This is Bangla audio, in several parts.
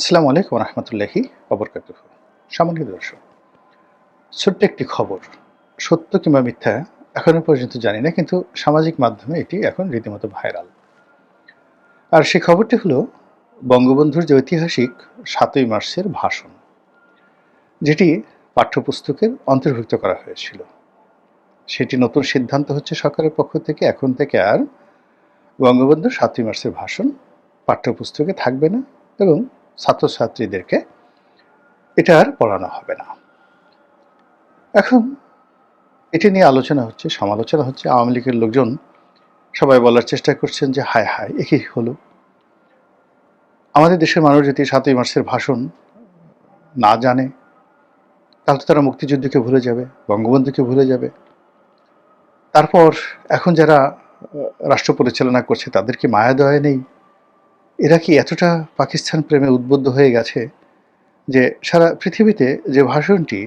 আসসালামু আলাইকুম রহমতুল্লাহি অবরকাত সামান্য দর্শক, ছোট্ট একটি খবর। সত্য কিংবা মিথ্যা এখনও পর্যন্ত জানি না, কিন্তু সামাজিক মাধ্যমে এটি এখন রীতিমতো ভাইরাল। আর সেই খবরটি হলো বঙ্গবন্ধুর যে ঐতিহাসিক সাতই মার্চের ভাষণ, যেটি পাঠ্যপুস্তকের অন্তর্ভুক্ত করা হয়েছিল। সেটি নতুন সিদ্ধান্ত হচ্ছে সরকারের পক্ষ থেকে, এখন থেকে আর বঙ্গবন্ধুর সাতই মার্চের ভাষণ পাঠ্যপুস্তকে থাকবে না এবং ছাত্রছাত্রীদেরকে এটা আর পড়ানো হবে না। এখন এটি নিয়ে আলোচনা হচ্ছে, সমালোচনা হচ্ছে। আওয়ামী লীগের লোকজন সবাই বলার চেষ্টা করছেন যে, হায় হায় একই হলো? আমাদের দেশের মানুষ যদি সাতই মার্চের ভাষণ না জানে, তাহলে তারা মুক্তিযুদ্ধকে ভুলে যাবে, বঙ্গবন্ধুকে ভুলে যাবে। তারপর এখন যারা রাষ্ট্র পরিচালনা করছে, তাদের কি মায়া দয়া নেই? এরা কি এতটা পাকিস্তান প্রেমে উদ্বুদ্ধ হয়ে গেছে যে সারা পৃথিবীতে যে ভাষণটি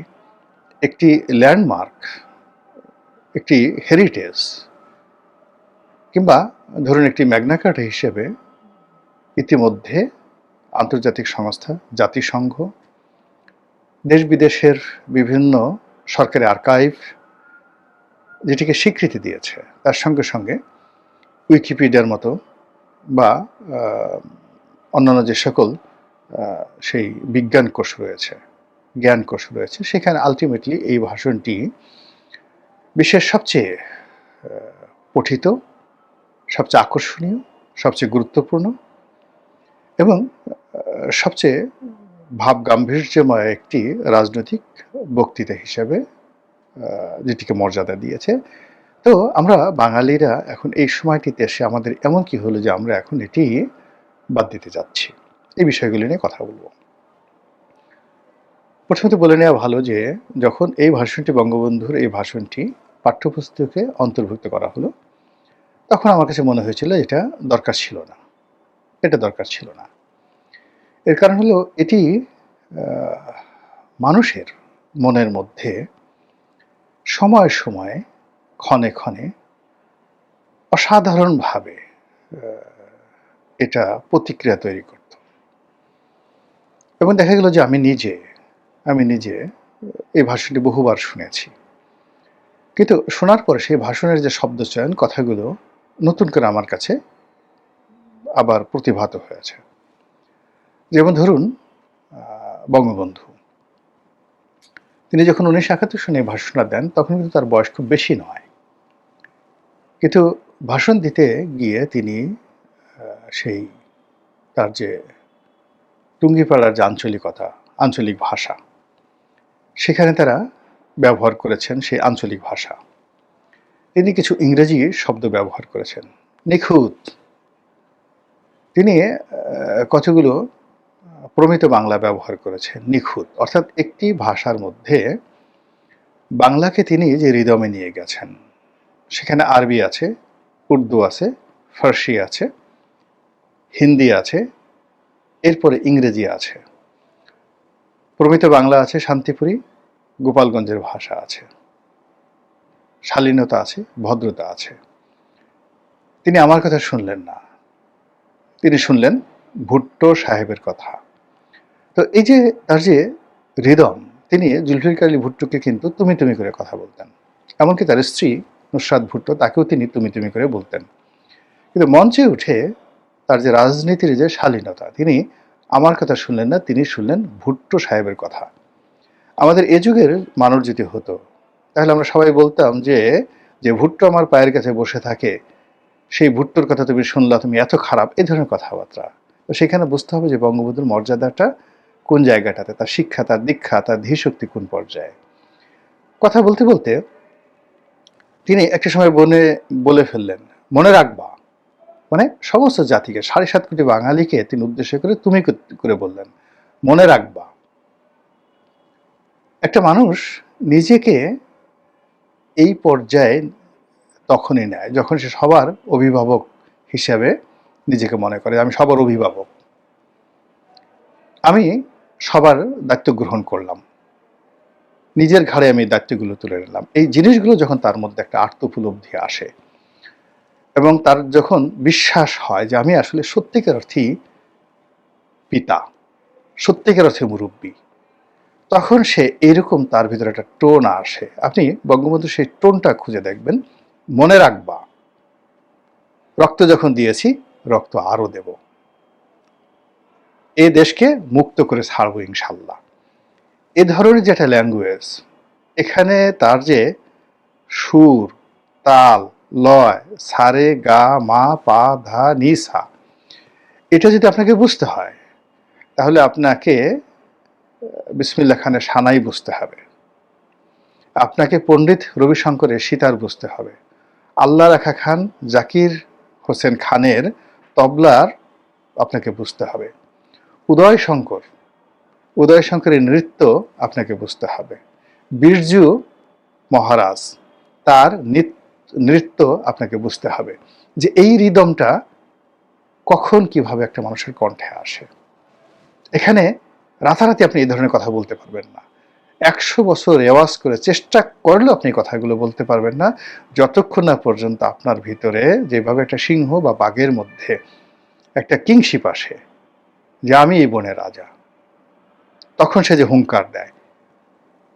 একটি ল্যান্ডমার্ক, একটি হেরিটেজ, কিংবা ধরুন একটি ম্যাগনাকার্ট হিসেবে ইতিমধ্যে আন্তর্জাতিক সংস্থা, জাতিসংঘ দেশ বিদেশের বিভিন্ন সরকারি আর্কাইভ যেটিকে স্বীকৃতি দিয়েছে, তার সঙ্গে সঙ্গে উইকিপিডিয়ার মতো বা অন্যান্য যে সকল সেই বিজ্ঞান কোষ রয়েছে, জ্ঞান কোষ রয়েছে, সেখানে আলটিমেটলি এই ভাষণটি বিশ্বের সবচেয়ে পঠিত, সবচেয়ে আকর্ষণীয়, সবচেয়ে গুরুত্বপূর্ণ এবং সবচেয়ে ভাব গাম্ভীর্যময় একটি রাজনৈতিক বক্তৃতা হিসেবে যেটিকে মর্যাদা দিয়েছে তো আমরা বাঙালিরা এখন এই সময়টিতে এসে আমাদের এমন কি হলো যে আমরা এখন এটি বাদ দিতে যাচ্ছি? এই বিষয়গুলি নিয়ে কথা বলব। প্রথমত বলে নেওয়া ভালো যে, যখন এই ভাষণটি বঙ্গবন্ধুর এই ভাষণটি পাঠ্যপুস্তকে অন্তর্ভুক্ত করা হলো, তখন আমার কাছে মনে হয়েছিল এটা দরকার ছিল না। এটা দরকার ছিল না। এর কারণ হলো এটি মানুষের মনের মধ্যে সময় সময়ে ক্ষণে ক্ষণে অসাধারণভাবে এটা প্রতিক্রিয়া তৈরি করত। এবং দেখা গেল যে আমি নিজে আমি নিজে এই ভাষণটি বহুবার শুনেছি। কিন্তু শোনার পরে সেই ভাষণের যে শব্দচয়ন কথাগুলো নতুন করে আমার কাছে আবার প্রতিভাত হয়েছে। যেমন ধরুন বঙ্গবন্ধু। তিনি যখন উনিশশো একাত্তর সনে ভাষণটা দেন, তখন কিন্তু তার বয়স খুব বেশি নয়। কিন্তু ভাষণ দিতে গিয়ে তিনি সেই তার যে টুঙ্গিপাড়ার যে আঞ্চলিকতা, আঞ্চলিক ভাষা, সেখানে তারা ব্যবহার করেছেন সেই আঞ্চলিক ভাষা। তিনি কিছু ইংরেজি শব্দ ব্যবহার করেছেন। নিখুঁত। তিনি কতগুলো প্রমিত বাংলা ব্যবহার করেছেন, নিখুঁত। অর্থাৎ একটি ভাষার মধ্যে বাংলাকে তিনি যে হৃদমে নিয়ে গেছেন সেখানে আরবি আছে, উর্দু আছে, ফার্সি আছে, হিন্দি আছে, এরপরে ইংরেজি আছে। প্রমিত বাংলা আছে, শান্তিপুরী, গোপালগঞ্জের ভাষা আছে। শালীনতা আছে, ভদ্রতা আছে। তিনি আমার কথা শুনলেন না। তিনি শুনলেন ভুট্টো সাহেবের কথা। তো এই যে তার যে হৃদম তিনি জুলফিকার আলী ভুট্টোকে কিন্তু তুমি তুমি করে কথা বলতেন। এমনকি তার স্ত্রী নুসরাত ভুট্টো তাকেও তিনি তুমি তুমি করে বলতেন। কিন্তু মঞ্চে উঠে তার যে রাজনীতির যে শালীনতা, তিনি আমার কথা শুনলেন না, তিনি শুনলেন ভুট্টো সাহেবের কথা। আমাদের এ যুগের মানুষ যদি হতো, তাহলে আমরা সবাই বলতাম যে যে ভুট্টো আমার পায়ের কাছে বসে থাকে, সেই ভুট্টোর কথা তুমি শুনলা, তুমি এত খারাপ এই ধরনের কথাবার্তা। তো সেখানে বুঝতে হবে যে বঙ্গবন্ধুর মর্যাদাটা কোন জায়গাটাতে, তার শিক্ষা, তার দীক্ষা, তার ধীশক্তি কোন পর্যায়ে। কথা বলতে বলতে তিনি একটা সময় বনে, বলে ফেললেন, মনে রাখবা মানে সমস্ত জাতিকে, সাড়ে সাত কোটি বাঙালিকে তিনি উদ্দেশ্য করে তুমি করে বললেন, মনে রাখবা, একটা মানুষ নিজেকে এই পর্যায়ে তখনই নেয়, যখন সে সবার অভিভাবক হিসাবে নিজেকে মনে করে, আমি সবার অভিভাবক। আমি সবার দায়িত্ব গ্রহণ করলাম। নিজের ঘাড়ে আমি দায়িত্বগুলো তুলে নিলাম। এই জিনিসগুলো যখন তার মধ্যে একটা আত্মোপলব্ধি আসে এবং তার যখন বিশ্বাস হয় যে আমি আসলে সত্যিকার অর্থেই পিতা, সত্যিকার অর্থে মুরব্বী, তখন সে এরকম তার ভিতরে একটা টোন আসে। আপনি বঙ্গবন্ধু, সেই টোনটা খুঁজে দেখবেন। মনে রাখবা, রক্ত যখন দিয়েছি, রক্ত আরও দেব। এ দেশকে মুক্ত করে ছাড়বো ইনশাল্লাহ। এ ধরনের যেটা ল্যাঙ্গুয়েজ এখানে তার যে সুর, তাল, লয়, সারে, গা, মা, পা, ধা, নি, সা, এটা যদি আপনাকে বুঝতে হয়, তাহলে আপনাকে বিসমিল্লা খানের সানাই বুঝতে হবে। আপনাকে পণ্ডিত রবিশঙ্করের সীতার বুঝতে হবে। আল্লাহ রাখা খান জাকির হোসেন খানের তবলার আপনাকে বুঝতে হবে। উদয় শঙ্কর উদয় শঙ্করের নৃত্য আপনাকে বুঝতে হবে। বীরজু মহারাজ, তার নৃত্য আপনাকে বুঝতে হবে যে এই রিদমটা কখন কীভাবে একটা মানুষের কণ্ঠে আসে। এখানে রাতারাতি আপনি এই ধরনের কথা বলতে পারবেন না। একশো বছর রেওয়াজ করে চেষ্টা করলেও আপনি কথাগুলো বলতে পারবেন না। যতক্ষণ না পর্যন্ত আপনার ভিতরে যেভাবে একটা সিংহ বা বাঘের মধ্যে একটা কিংশিপ আসে যে আমি এই বনের রাজা। তখন সে যে হুঙ্কার দেয়।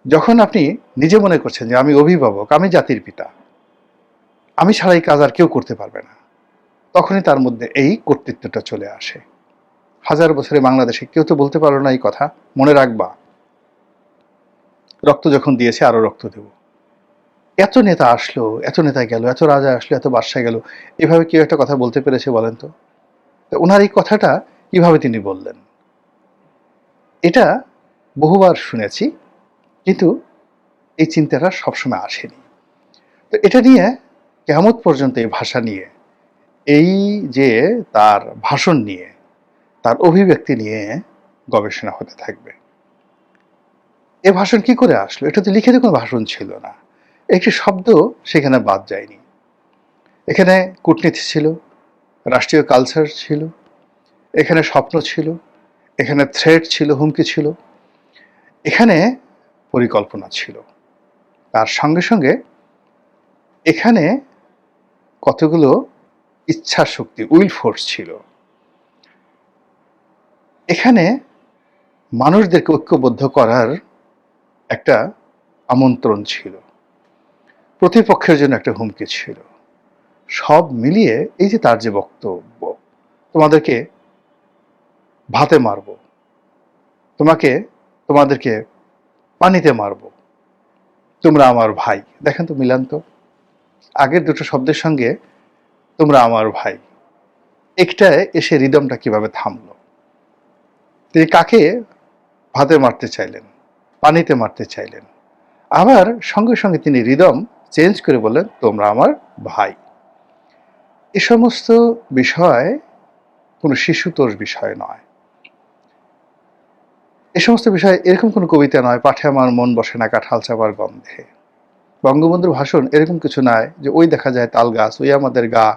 যখন আপনি নিজে মনে করছেন যে আমি অভিভাবক, আমি জাতির পিতা, আমি ছাড়া এই কাজ আর কেউ করতে পারবে না, তখনই তার মধ্যে এই কর্তৃত্বটা চলে আসে। হাজার বছরে বাংলাদেশে কেউ তো বলতে পারো না এই কথা, মনে রাখবা। রক্ত যখন দিয়েছে, আরও রক্ত দেব। এত নেতা আসলো, এত নেতা গেল, এত রাজা আসলো, এত বাদশাহ গেল, এভাবে কেউ একটা কথা বলতে পেরেছে বলেন তো? ওনার এই কথাটা কীভাবে তিনি বললেন? এটা বহুবার শুনেছি, কিন্তু এই চিন্তাটা সবসময় আসেনি। তো এটা নিয়ে কেমত পর্যন্ত এই ভাষা নিয়ে, এই যে তার ভাষণ নিয়ে, তার অভিব্যক্তি নিয়ে গবেষণা হতে থাকবে। এ ভাষণ কি করে আসলো? এটা তো লিখিত কোনো ভাষণ ছিল না। একটি শব্দ সেখানে বাদ যায়নি। এখানে কূটনীতি ছিল, রাষ্ট্রীয় কালচার ছিল, এখানে স্বপ্ন ছিল এখানে থ্রেড ছিল, হুমকি ছিল। এখানে পরিকল্পনা ছিল। তার সঙ্গে সঙ্গে এখানে কতগুলো ইচ্ছা শক্তি উইল ফোর্স ছিল। এখানে মানুষদেরকে ঐক্যবদ্ধ করার একটা আমন্ত্রণ ছিল। প্রতিপক্ষের জন্য একটা হুমকি ছিল। সব মিলিয়ে এই যে তার যে বক্তব্য, তোমাদেরকে ভাতে মারবো। তোমাকে, তোমাদেরকে পানিতে মারবো। তোমরা আমার ভাই। দেখেন তো মিলান তো। আগের দুটো শব্দের সঙ্গে তোমরা আমার ভাই। একটায় এসে রিদমটা কীভাবে থামলো? তিনি কাকে ভাতে মারতে চাইলেন? পানিতে মারতে চাইলেন? আবার সঙ্গে সঙ্গে তিনি রিদম চেঞ্জ করে বললেন, তোমরা আমার ভাই। এ সমস্ত বিষয় কোনো শিশুতোষ বিষয় নয়। এ সমস্ত বিষয়ে এরকম কোনো কবিতা নয়, পাঠে আমার মন বসে না, কাঁঠাল চাপার গন্ধে। বঙ্গবন্ধুর ভাষণ এরকম কিছু নয় যে ওই দেখা যায় তাল গাছ, ওই আমাদের গা,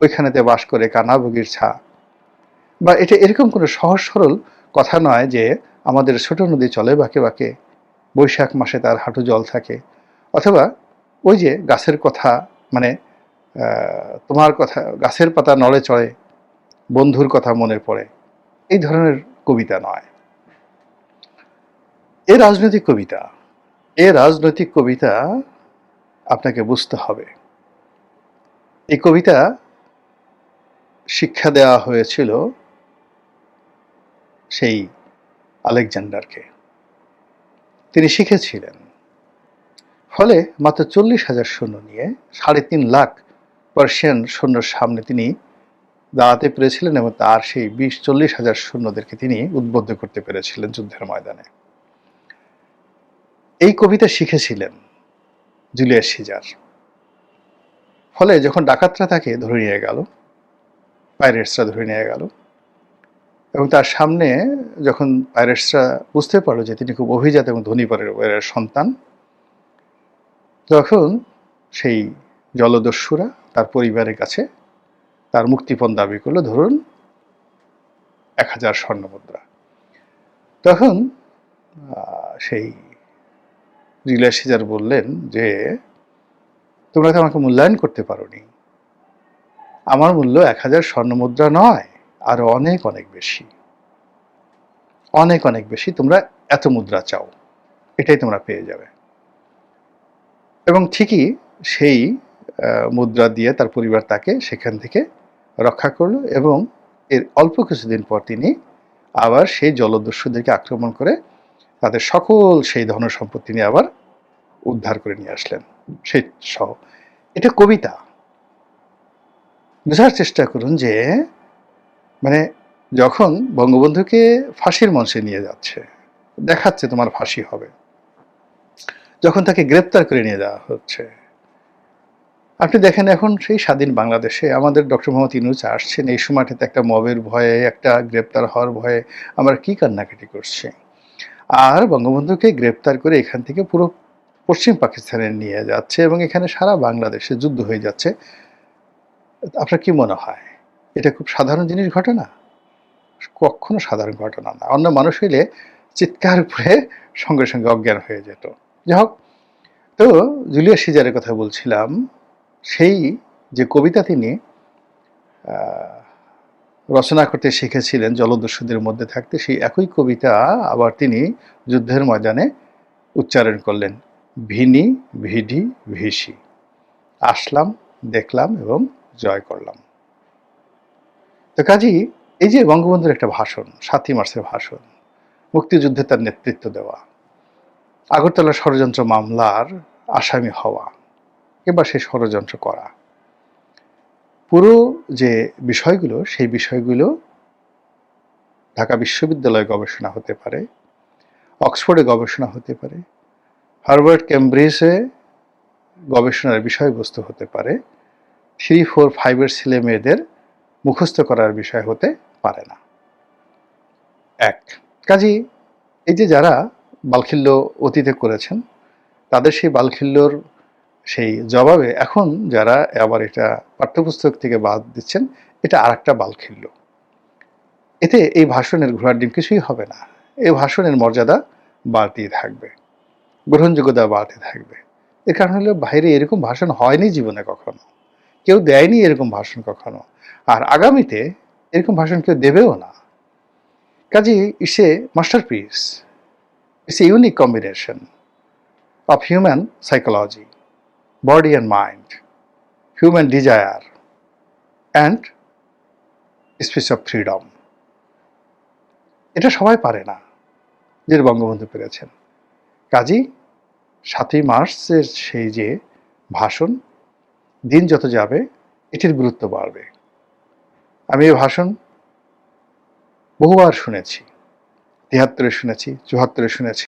ওইখানেতে বাস করে কানাবগির ছা। বা এটা এরকম কোনো সহজ সরল কথা নয় যে আমাদের ছোট নদী চলে বাঁকে বাঁকে, বৈশাখ মাসে তার হাঁটু জল থাকে। অথবা ওই যে গাছের কথা মানে তোমার কথা, গাছের পাতা নড়ে চড়ে, বন্ধুর কথা মনে পড়ে। এই ধরনের কবিতা নয়। এ রাজনৈতিক কবিতা, এ রাজনৈতিক কবিতা আপনাকে বুঝতে হবে। এই কবিতা শিক্ষা দেওয়া হয়েছিল সেই আলেকজান্ডারকে। তিনি শিখেছিলেন। ফলে মাত্র চল্লিশ হাজার সৈন্য নিয়ে সাড়ে তিন লাখ পার্সিয়ান সৈন্যর সামনে তিনি দাঁড়াতে পেরেছিলেন এবং তার সেই বিশ, চল্লিশ হাজার সৈন্যদেরকে তিনি উদ্বুদ্ধ করতে পেরেছিলেন যুদ্ধের ময়দানে। এই কবিতা শিখেছিলেন জুলিয়াস সিজার। ফলে যখন ডাকাতরা তাকে ধরে নিয়ে গেল, পাইরেটসরা ধরে নিয়ে গেল, এবং তার সামনে যখন পাইরেটসরা বুঝতে পারল যে তিনি খুব অভিজাত এবং ধনী পরিবারের সন্তান, তখন সেই জলদস্যুরা তার পরিবারের কাছে তার মুক্তিপণ দাবি করল, ধরুন এক হাজার স্বর্ণমুদ্রা। তখন সেই জুলিয়াস সিজার বললেন যে, তোমরা তো আমাকে মূল্যায়ন করতে পারোনি। আমার মূল্য এক হাজার স্বর্ণ মুদ্রা নয়, আরও অনেক অনেক বেশি। অনেক অনেক বেশি তোমরা এত মুদ্রা চাও। এটাই তোমরা পেয়ে যাবে। এবং ঠিকই সেই মুদ্রা দিয়ে তার পরিবার তাকে সেখান থেকে রক্ষা করল এবং এর অল্প কিছুদিন পর তিনি আবার সেই জলদস্যুদেরকে আক্রমণ করে তাদের সকল সেই ধন সম্পদ তিনি আবার উদ্ধার করে নিয়ে আসলেন। সেই সহ। এটা কবিতা। বোঝার চেষ্টা করুন যে মানে যখন বঙ্গবন্ধুকে ফাঁসির মঞ্চে নিয়ে যাচ্ছে, দেখাচ্ছে তোমার ফাঁসি হবে, যখন তাকে গ্রেপ্তার করে নিয়ে যাওয়া হচ্ছে, আপনি দেখেন এখন সেই স্বাধীন বাংলাদেশে আমাদের ডক্টর মোহাম্মদ ইনুজ আসছেন, এই সময়টাতে একটা মবের ভয়ে, একটা গ্রেপ্তার হওয়ার ভয়ে আমরা কি কান্নাকাটি করছি? আর বঙ্গবন্ধুকে গ্রেপ্তার করে এখান থেকে পুরো পশ্চিম পাকিস্তানে নিয়ে যাচ্ছে এবং এখানে সারা বাংলাদেশে যুদ্ধ হয়ে যাচ্ছে। আপনার কি মনে হয়? এটা খুব সাধারণ জিনিস ঘটনা? কখনো সাধারণ ঘটনা না। অন্য মানুষ হইলে চিৎকার করে সঙ্গে সঙ্গে অজ্ঞান হয়ে যেত। যাই হোক, তো জুলিয়া সিজারের কথা বলছিলাম, সেই যে কবিতা তিনি রচনা করতে শিখেছিলেন, জলদস্যুদের মধ্যে থাকতে। সেই একই কবিতা আবার তিনি যুদ্ধের ময়দানে উচ্চারণ করলেন, ভিনি ভিডি ভিসি। আসলাম, দেখলাম এবং জয় করলাম। তো কাজী, এই যে বঙ্গবন্ধুর একটা ভাষণ, সাতই মার্চের ভাষণ, মুক্তিযুদ্ধে তার নেতৃত্ব দেওয়া, আগরতলা ষড়যন্ত্র মামলার আসামি হওয়া কিংবা সেই ষড়যন্ত্র করা পুরো যে বিষয়গুলো, সেই বিষয়গুলো ঢাকা বিশ্ববিদ্যালয়ে গবেষণা হতে পারে, অক্সফোর্ডে গবেষণা হতে পারে, হার্ভার্ড ক্যামব্রিজে গবেষণার বিষয়বস্তু হতে পারে, থ্রি, ফোর, ফাইভের ছেলে মেয়েদের মুখস্থ করার বিষয় হতে পারে না। এক। কাজী এই যে যারা বালখিল্য অতীতে করেছেন, তাদের সেই বালখিল্যর সেই জবাবে এখন যারা আবার এটা পাঠ্যপুস্তক থেকে বাদ দিচ্ছেন এটা আর একটা বালখিল্য এতে এই ভাষণের ঘোড়ার ডিম কিছুই হবে না। এই ভাষণের মর্যাদা বাড়তেই থাকবে। গ্রহণযোগ্যতা বাড়তে থাকবে। এর কারণ হলো বাইরে এরকম ভাষণ হয়নি জীবনে কখনো। কেউ দেয়নি এরকম ভাষণ কখনো। আর আগামীতে এরকম ভাষণ কেউ দেবেও না। কাজে it's a masterpiece. It's a unique combination of human psychology, body and mind, human desire, and speech of freedom. এটা সবাই পারে না যে বঙ্গবন্ধু পেরেছেন। কাজী সাতই মার্চের সেই যে ভাষণ দিন যত যাবে এটির গুরুত্ব বাড়বে। আমি এই ভাষণ বহুবার শুনেছি তিয়াত্তরে শুনেছি চুয়াত্তরে শুনেছি।